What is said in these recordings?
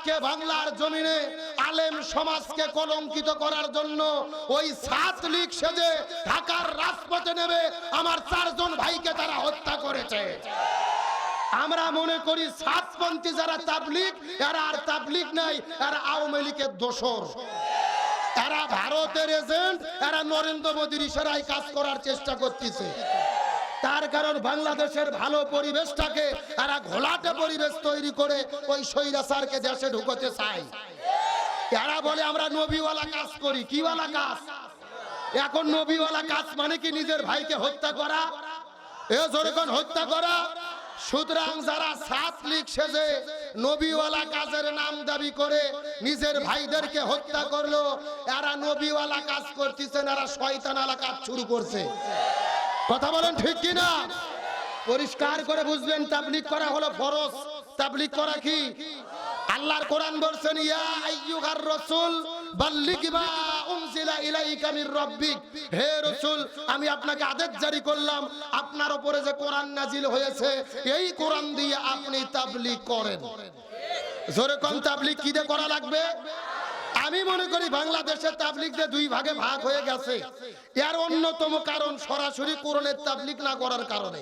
আজকে বাংলার জমিনে, আলেম সমাজকে কলঙ্কিত করার জন্য ওই সাত লীগ সেজে ঢাকার রাজপথে নেবে আমার চারজন ভাইকে তারা হত্যা করেছে। আমরা মনে করি সাতপন্থী যারা তাবলিক এরা আর তাবলিক নাই, এরা আওয়ামী লীগের দোসর এরা ভারতের এজেন্ট, এরা নরেন্দ্র মোদীর ইশারায় কাজ করার চেষ্টা করতেছে। তার কারণ বাংলাদেশের ভালো পরিবেশটাকে তারা ঘোলাটে পরিবেশ তৈরি করে ওই স্বৈরাচারকে দেশে ঢুকতে চায়। এরা বলে, আমরা নবীওয়ালা কাজ করি। কিওয়ালা কাজ? এখন নবীওয়ালা কাজ মানে কি নিজের ভাইকে হত্যা করা? এ যেরকম হত্যা করা? সুতরাং যারা সাত লীগ সেজে নবীওয়ালা কাজের নাম দাবি করে নিজের ভাইদেরকে হত্যা করল, এরা নবীওয়ালা কাজ করতেছেন এরা শয়তানালা কাজ শুরু করছে। কথা বলেন ঠিক কি না পরিষ্কার করে বুঝবেন তাবলিক করা হলো ফরজ। তাবলিক করা কি? আল্লাহর কোরআন বলছেন, ইয়া আইয়ুহার রাসূল, বাল্লিগ মা উনজিলা ইলাইকা মির রাব্বিক। হে রাসূল, আমি আপনাকে আদেশ জারি করলাম, আপনার উপরে যে কোরআন নাজিল হয়েছে, এই কোরআন দিয়ে আপনি তাবলিগ করেন। জোরে কোন তাবলিগ কি দিয়ে করা লাগবে? আমি মনে করি বাংলাদেশের তাবলিগদের দুই ভাগে ভাগ হয়ে গেছে, এর অন্যতম কারণ সরাসরি কোরআনের তাবলিগ না করার কারণে।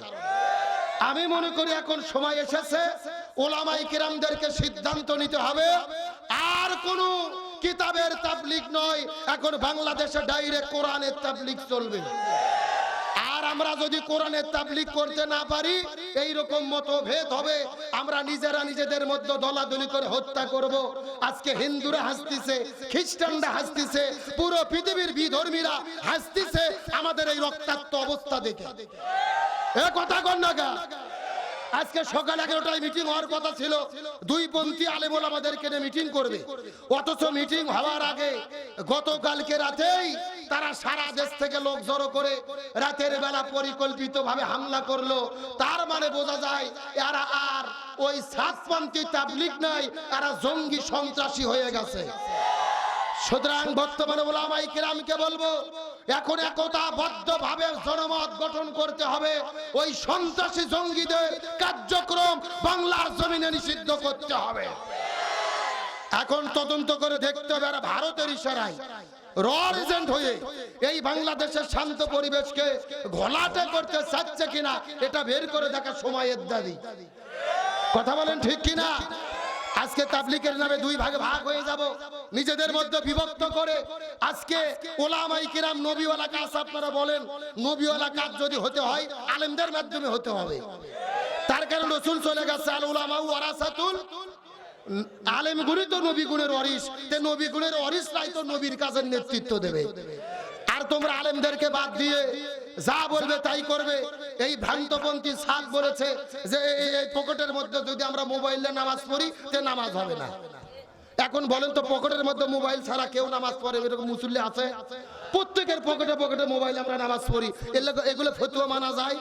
আমি মনে করি এখন সময় এসেছে, ওলামাই কিরামদেরকে সিদ্ধান্ত নিতে হবে, আর কোন কিতাবের তাবলিগ নয়, এখন বাংলাদেশে ডাইরেক্ট কোরআনের তাবলিগ চলবে। আর আমরা যদি কোরআনের তাবলিক করতে না পারি এই রকম মতভেদ হবে। আমরা নিজেরা নিজেদের মধ্যে দলাদলি করে হত্যা করব। আজকে হিন্দুরা হাসতিছে, খ্রিস্টানরা হাসতিছে, পুরো পৃথিবীর বিধর্মীরা হাসতিছে আমাদের এই রক্তাক্ত অবস্থা দেখে। এ কথা কন্যা? আজকে সকাল এগারোটায় মিটিং হওয়ার কথা ছিল। দুই পন্থী আলেমুল আমাদেরকে মিটিং করবে। অথচ মিটিং হওয়ার আগে গতকালকে রাতেই তারা সারা দেশ থেকে লোক জড়ো করে রাতের বেলা পরিকল্পিত ভাবে হামলা করল। তার মানে বোঝা যায় এরা আর ওই সাতপন্থী তাবলিক নাই, এরা জঙ্গি সন্ত্রাসী হয়ে গেছে। সুতরাং বর্তমানে ওলামাই কিরামকে বলব, এখন একতাবদ্ধ ভাবে জনমত গঠন করতে হবে। ওই সন্ত্রাসী জঙ্গিদের কার্যক্রম বাংলার জমিনে নিষিদ্ধ করতে হবে। এখন তদন্ত করে দেখতে হবে এরা ভারতের ইশারায় র হয়ে এই বাংলাদেশের শান্ত পরিবেশকে ঘোলাটে করতে চাচ্ছে কিনা, এটা বের করে দেখা সময়ের দাবি। কথা বলেন ঠিক কিনা? আজকে তাবলিকের নামে দুই ভাগে ভাগ হয়ে যাব। নিজেদের মধ্যে বিভক্ত করে আজকে ওলামাই কিরাম নবীওয়ালা কাজ আপনারা বলেন, নবীওয়ালা কাজ যদি হতে হয়, আলেমদের মাধ্যমে হতে হবে। তার কারণ রসুল চলে গেছে, আল উলামা ওয়ারাসাতুল আলেম গুণই তো নবী গুণের অরিস তে নবী গুণের অরিস নাই তো নবীর কাজের নেতৃত্ব দেবে। আর তোমরা আলেমদেরকে বাদ দিয়ে যা বলবে তাই করবে। এই ভ্রান্তপন্থী সাত বলেছে যে এই- পকেটের মধ্যে যদি আমরা মোবাইলে নামাজ পড়ি তে নামাজ হবে না। এখন বলেন তো পকেটের মধ্যে মোবাইল ছাড়া কেউ নামাজ পড়ে? এরকম মুসল্লি আছে? প্রত্যেকের পকেটে পকেটে মোবাইল আমরা নামাজ পড়ি। এগুলো- ফতুয়া মানা যায়।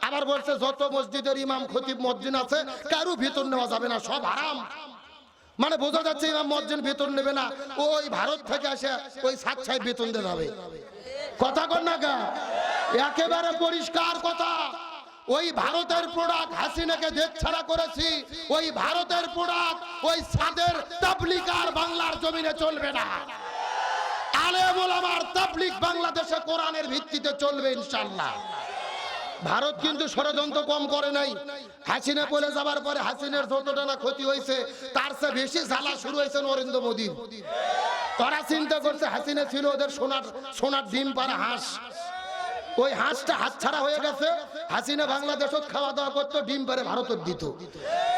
আবার বলছে, যত মসজিদের ইমাম, খতিব, মসজিদ আছে, কারু ভিতর নেওয়া যাবে না, সব হারাম। মানে বোঝা যাচ্ছে ইমাম, মসজিদ বেতন নেবে না। ওই ভারত থেকে আসে, ওই সাত সাহেব বেতন দিয়ে যাবে কথা কর না গা একেবারে পরিষ্কার কথা। ওই ভারতের প্রোডাক্ট হাসিনাকে দেশ ছাড়া করেছি। ওই ভারতের প্রোডাক্ট ওই সাদের তাবলিকার বাংলার জমিনে চলবে না। ভারত কিন্তু কম করে নাই। হাসিনা পরে হাসিনের যতটা না ক্ষতি হয়েছে, তার শুরু হয়েছে নরেন্দ্র মোদীর। তারা চিন্তা করছে হাসিনা ছিল ওদের সোনার সোনার ডিম পারা হাঁস। ওই হাঁসটা হাত ছাড়া হয়ে গেছে। হাসিনা বাংলাদেশত খাওয়া দাওয়া করতো, ডিম পারে ভারতের দিত।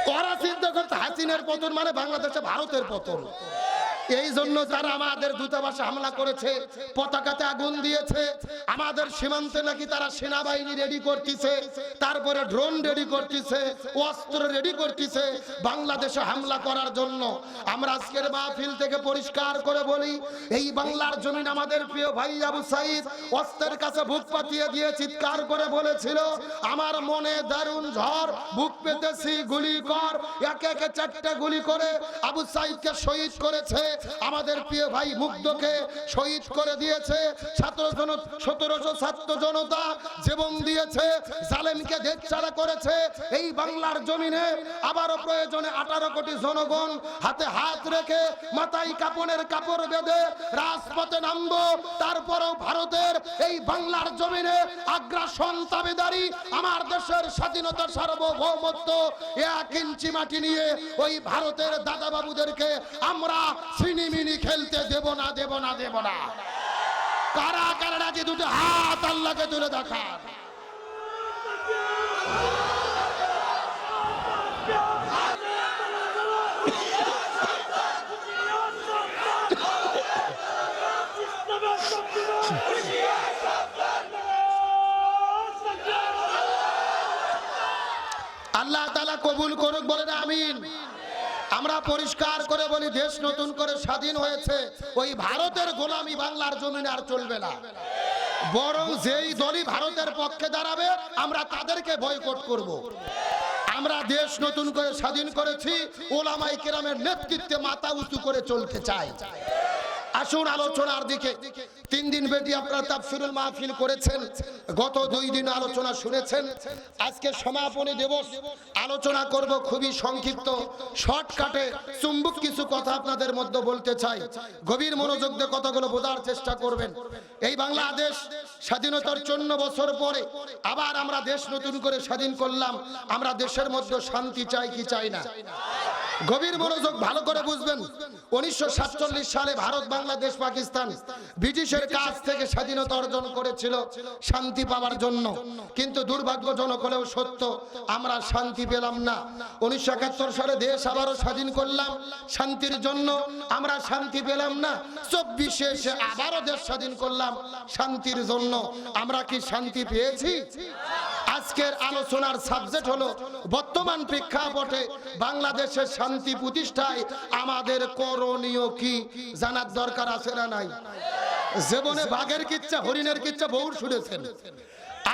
করা চিন্তা করছে হাসিনের পতন মানে বাংলাদেশে ভারতের পতন। এই জন্য তারা আমাদের দূতাবাসে হামলা করেছে, পতাকাতে আগুন দিয়েছে। আমাদের সীমান্তে নাকি তারা সেনাবাহিনী রেডি করতেছে, তারপরে ড্রোন রেডি করতেছে, অস্ত্র রেডি করতেছে। বাংলাদেশে হামলা করার জন্য আমরা আজকের মাহফিল থেকে পরিষ্কার করে বলি, এই বাংলার জমিন আমাদের প্রিয় ভাই আবু সাইদ অস্ত্রের কাছে বুক পাতিয়ে দিয়ে চিৎকার করে বলেছিল, আমার মনে দারুণ ঝড়, বুক পেতেছি গুলি কর। একে একে চারটে গুলি করে আবু সাইদকে শহীদ করেছে। আমাদের প্রিয় ভাই মুগ্ধকে শহীদ করে দিয়েছে ছাত্র জন সতেরোশো ছাত্র জনতা জীবন দিয়েছে, জালেমকে দেশছাড়া করেছে। এই বাংলার জমিনে আবারও প্রয়োজনে আঠারো কোটি জনগণ হাতে হাত রেখে মাথায় কাপড়ের কাপড় বেঁধে রাজপথে নামবো। তারপরেও ভারতের এই বাংলার জমিনে আগ্রাসন তাবেদারি, আমার দেশের স্বাধীনতা সার্বভৌমত্ব এক ইঞ্চি মাটি নিয়ে ওই ভারতের দাদা বাবুদেরকে আমরা সিনিমিনি খেলতে দেব না দেব না দেব না। কারা কারা রাজি দুটো হাত আল্লাহকে তুলে দেখা আল্লাহ তালা কবুল করুক, বলেন আমিন। আমরা পরিষ্কার করে বলি, দেশ নতুন করে স্বাধীন হয়েছে। ওই ভারতের গোলামি বাংলার জমিনে আর চলবে না। বরং যেই দলই ভারতের পক্ষে দাঁড়াবে, আমরা তাদেরকে বয়কট করব। আমরা দেশ নতুন করে স্বাধীন করেছি, ওলামাই কেরামের নেতৃত্বে মাথা উঁচু করে চলতে চাই। আসুন আলোচনার দিকে। তিন দিন বেদি আপনারা তাফসিরুল মাহফিল করেছেন। গত দুই দিন আলোচনা শুনেছেন। আজকে সমাপনী দিবস। আলোচনা করব খুবই সংক্ষিপ্ত, শর্টকাটে। চুম্বক কিছু কথা আপনাদের মধ্যে বলতে চাই। গভীর মনোযোগ দিয়ে কথাগুলো বোঝার চেষ্টা করবেন। এই বাংলাদেশ স্বাধীনতার চন্ন বছর পরে আবার আমরা দেশ নতুন করে স্বাধীন করলাম। আমরা দেশের মধ্যে শান্তি চাই কি চাই না? গভীর মনোযোগ ভালো করে বুঝবেন। উনিশশো সাতচল্লিশ সালে ভারত, বাংলাদেশ, পাকিস্তান ব্রিটিশের কাছ থেকে স্বাধীনতা অর্জন করেছিল শান্তি পাওয়ার জন্য। কিন্তু দুর্ভাগ্যজনক হলেও সত্য, আমরা শান্তি পেলাম না। উনিশশো একাত্তর সালে দেশ আবারও স্বাধীন করলাম। শান্তির জন্য আমরা শান্তি পেলাম না। চব্বিশে এসে আবারও দেশ স্বাধীন করলাম। শান্তির জন্য আমরা কি শান্তি পেয়েছি? আজকের আলোচনার সাবজেক্ট হলো বর্তমান প্রেক্ষাপটে বাংলাদেশের শান্তি প্রতিষ্ঠায় আমাদের করণীয় কি? জানার দরকার আছে না নাই? জীবনে বাঘের কিচ্ছা, হরিণের কিচ্ছা বহু শুনেছেন।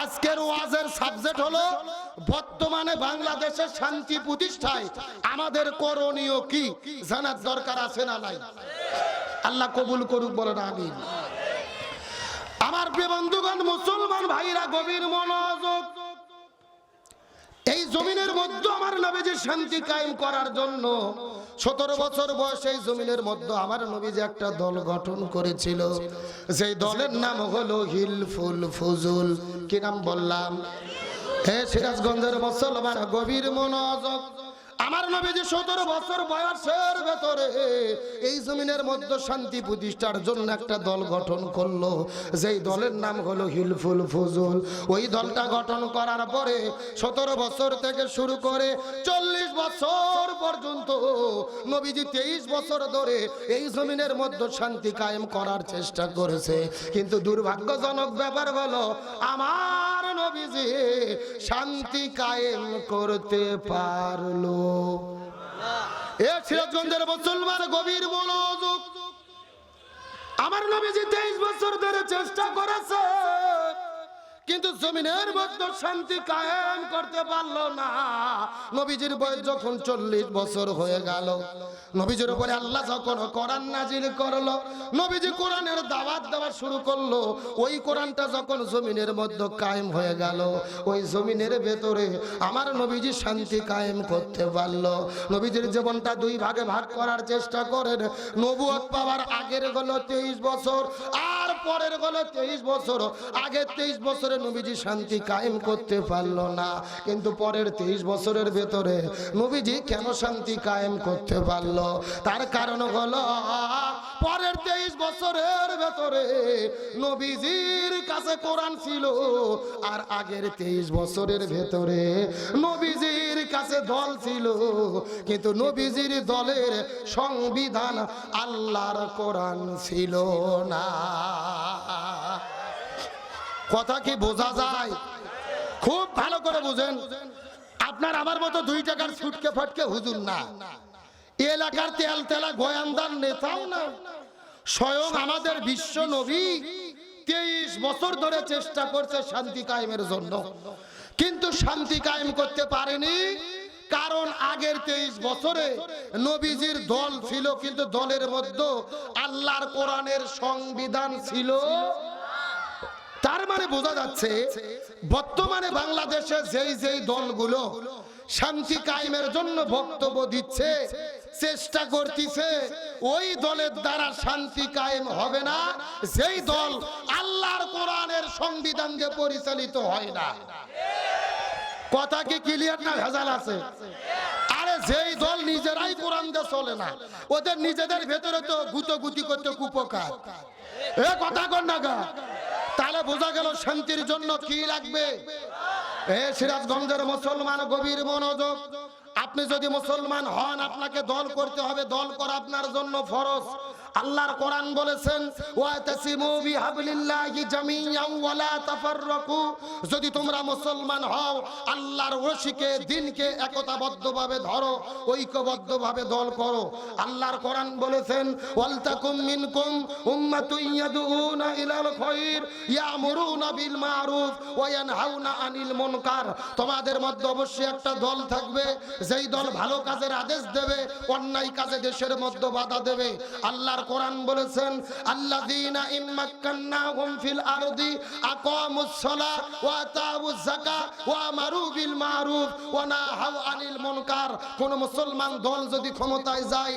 আজকের ওয়াজের সাবজেক্ট হলো বর্তমানে বাংলাদেশের শান্তি প্রতিষ্ঠায় আমাদের করণীয় কি? জানার দরকার আছে না নাই? আল্লাহ কবুল করুক, বলেন আমি আমার প্রিয় বন্ধুগণ, মুসলমান ভাইরা, গভীর মনোযোগ এই জমিনের মধ্যে আমার নবী যে শান্তি কায়েম করার জন্য সতেরো বছর বয়সে এই জমিনের মধ্যে আমার নবী যে একটা দল গঠন করেছিল। সেই দলের নাম হলো হিলফুল ফুজুল। কি নাম বললাম? হ্যাঁ সিরাজগঞ্জের মুসলমান গভীর মনোযোগ। আমার নবীজি সতেরো বছর বয়সের ভেতরে এই জমিনের মধ্যে শান্তি প্রতিষ্ঠার জন্য একটা দল গঠন করল। যেই দলের নাম হলো হিলফুল ফুজুল। ওই দলটা গঠন করার পরে সতেরো বছর থেকে শুরু করে চল্লিশ বছর পর্যন্ত, নবীজি তেইশ বছর ধরে এই জমিনের মধ্যে শান্তি কায়েম করার চেষ্টা করেছে। কিন্তু দুর্ভাগ্যজনক ব্যাপার হলো, আমার নবীজি শান্তি কায়েম করতে পারল এ গভীর মনোযোগ। আমার নবীজি তেইশ বছর ধরে চেষ্টা করেছে। কিন্তু জমিনের মধ্যে শান্তি কায়েম করতে পারল না। নবীজির বয়স যখন চল্লিশ বছর হয়ে গেল, নবীজির উপরে আল্লাহ যখন কোরআন নাজির করল, নবীজি কোরআনের দাওয়াত দেওয়া শুরু করল, ওই কোরআনটা যখন জমিনের মধ্যে কায়েম হয়ে গেল, ওই জমিনের ভেতরে আমার নবীজি শান্তি কায়েম করতে পারল। নবীজির জীবনটা দুই ভাগে ভাগ করার চেষ্টা করেন। নবুয়ত পাওয়ার আগের হলো তেইশ বছর, আর পরের হলো তেইশ বছর, আগে তেইশ বছরে নবীজি শান্তি কায়েম করতে পারল না। কিন্তু পরের তেইশ বছরের ভেতরে নবীজি কেন শান্তি কায়েম করতে পারল? তার কারণ হলো, পরের তেইশ বছরের ভেতরে নবীজির কাছে কোরআন ছিল, আর আগের তেইশ বছরের ভেতরে নবীজির কাছে দল ছিল। কিন্তু নবীজির দলের সংবিধান আল্লাহর কোরআন ছিল না। কথা কি বোঝা যায়? খুব ভালো করে বুঝেন। আপনার আমার মতো দুই টাকার ছুটকে ফটকে হুজুর না। এলাকার তেল তেলা গোয়ান্দার নেতাও না। স্বয়ং আমাদের বিশ্ব নবী তেইশ বছর ধরে চেষ্টা করছে শান্তি কায়েমের জন্য। কিন্তু শান্তি কায়েম করতে পারেনি। কারণ আগের তেইশ বছরে নবীজির দল ছিল, কিন্তু দলের মধ্যে আল্লাহর কোরআনের সংবিধান ছিল। তার মানে বোঝা যাচ্ছে, বর্তমানে বাংলাদেশে যেই যেই দলগুলো শান্তি কায়েমের জন্য বক্তব্য দিচ্ছে, চেষ্টা করতেছে, ওই দলের দ্বারা শান্তি কায়েম হবে না, যেই দল আল্লাহর কোরআনের সংবিধান দিয়ে পরিচালিত হয় না। কথা কি ক্লিয়ার না ভেজাল আছে? আরে যেই দল নিজেরাই কোরআন চলে না, ওদের নিজেদের ভেতরে তো গুতো গুতি করতে কুপকার এ কথা কর না গা। তাহলে বোঝা গেল শান্তির জন্য কি লাগবে? এ সিরাজগঞ্জের মুসলমান গভীর মনোযোগ। আপনি যদি মুসলমান হন, আপনাকে দল করতে হবে, দল করা আপনার জন্য ফরজ। আল্লাহর কোরআন বলেছেন যদি তোমরা মুসলমান হও, আল্লাহর রশিকে দিনকে একতাবদ্ধভাবে ধরো, ঐক্যবদ্ধভাবে দল করো। আল্লাহর কোরআন বলেছেন, ওয়ালতাকুম মিনকুম উম্মাতুন ইয়াদউনা ইলাল খায়র ইয়ামুরুনা বিল মারুফ ওয়া ইয়ানহাউনা আনিল মুনকার। তোমাদের মধ্যে অবশ্যই একটা দল থাকবে, যেই দল ভালো কাজের আদেশ দেবে, অন্যায় কাজে দেশের মধ্যে বাধা দেবে। আল্লাহর কোরআন বলেছেন, আল্লাযীনা ফিল আরদি আকামুস সালাহ ওয়া ওয়া বিল মারুফ ওয়া নাহাউ আনিল মুনকার। কোন মুসলমান দল যদি ক্ষমতায় যায়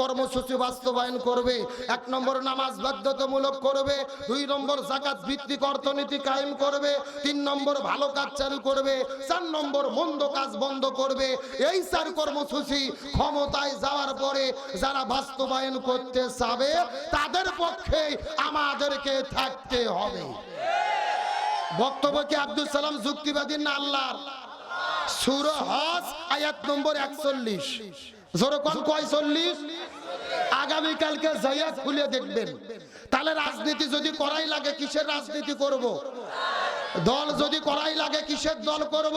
কর্মসূচি বাস্তবায়ন করবে, এক নম্বর নামাজ বাধ্যতামূলক করবে, দুই নম্বর জাকাত ভিত্তিক অর্থনীতি কায়েম করবে, তিন নম্বর ভালো কাজ চালু করবে, চার নম্বর মন্দ কাজ বন্ধ করবে, এই চার কর্মসূচি ক্ষমতায় যাওয়ার পরে যারা বাস্তবায়ন করতে চাবে তাদের পক্ষে আমাদেরকে থাকতে হবে। বক্তব্য কি আব্দুল সালাম যুক্তিবাদী না হজ, আয়াত নম্বর একচল্লিশ। আগামীকালকে তাহলে রাজনীতি যদি করাই লাগে, কিসের রাজনীতি করব। দল যদি করাই লাগে, কিসের দল করব।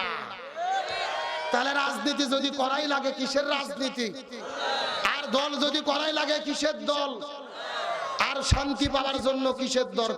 না। তাহলে রাজনীতি যদি করাই লাগে, কিসের রাজনীতি? আর দল যদি করাই লাগে, কিসের দল? আর শান্তি পাওয়ার জন্য কিসের দরকার?